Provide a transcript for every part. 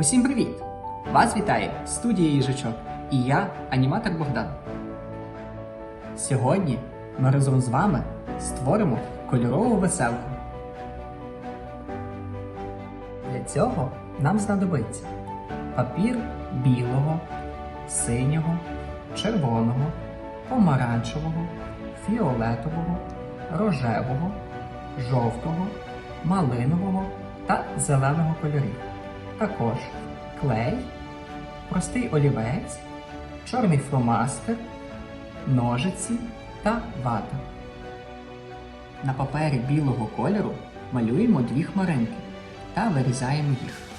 Усім привіт! Вас вітає студія їжачок і я, аніматор Богдан. Сьогодні ми разом з вами створимо кольорову веселку. Для цього нам знадобиться папір білого, синього, червоного, помаранчевого, фіолетового, рожевого, жовтого, малинового та зеленого кольорів. Також клей, простий олівець, чорний фломастер, ножиці та вата. На папері білого кольору малюємо дві хмаринки та вирізаємо їх.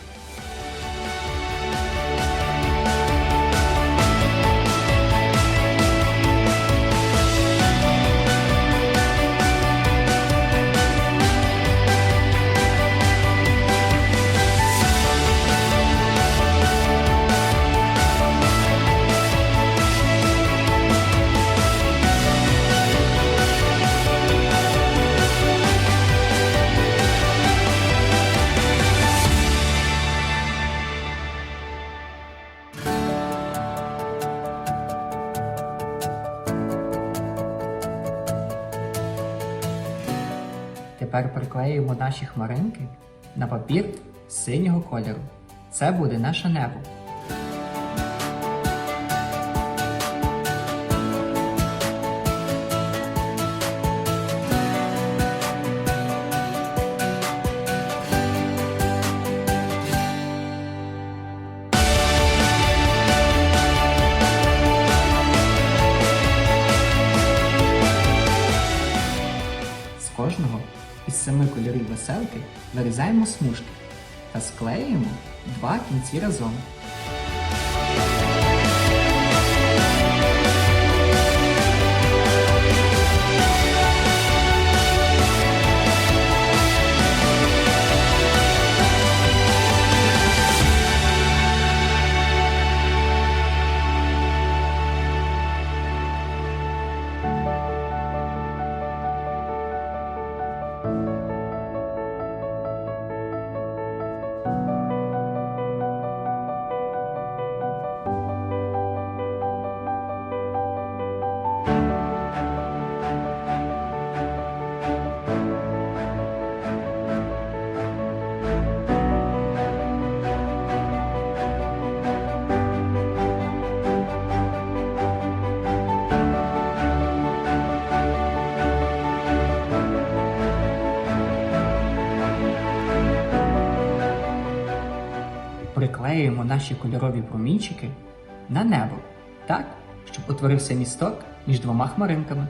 Тепер приклеюємо наші хмаринки на папір синього кольору. Це буде наше небо. Кожного із семи кольорів веселки вирізаємо смужки та склеїмо два кінці разом. Приклеюємо наші кольорові промінчики на небо, так, щоб утворився місток між двома хмаринками.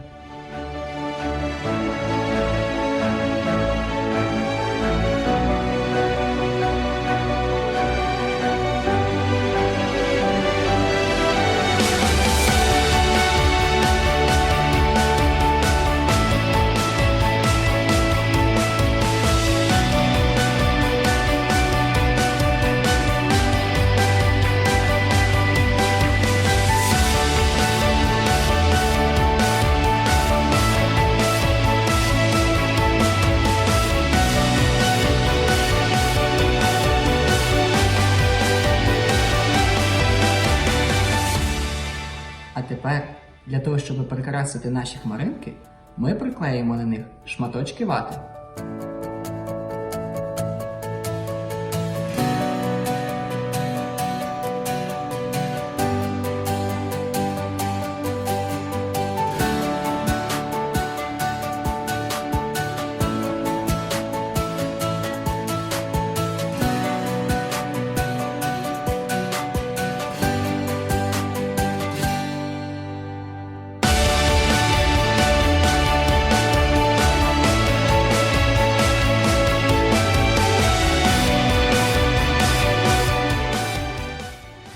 Тепер, для того, щоб прикрасити наші хмаринки, ми приклеїмо на них шматочки вати.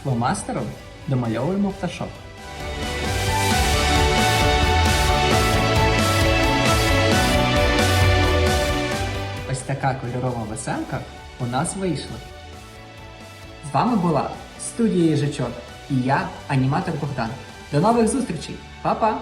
Фломастером домальовуємо пташок. Ось така кольорова веселка у нас вийшла. З вами була студія Їжачок і я, аніматор Богдан. До нових зустрічей! Па-па!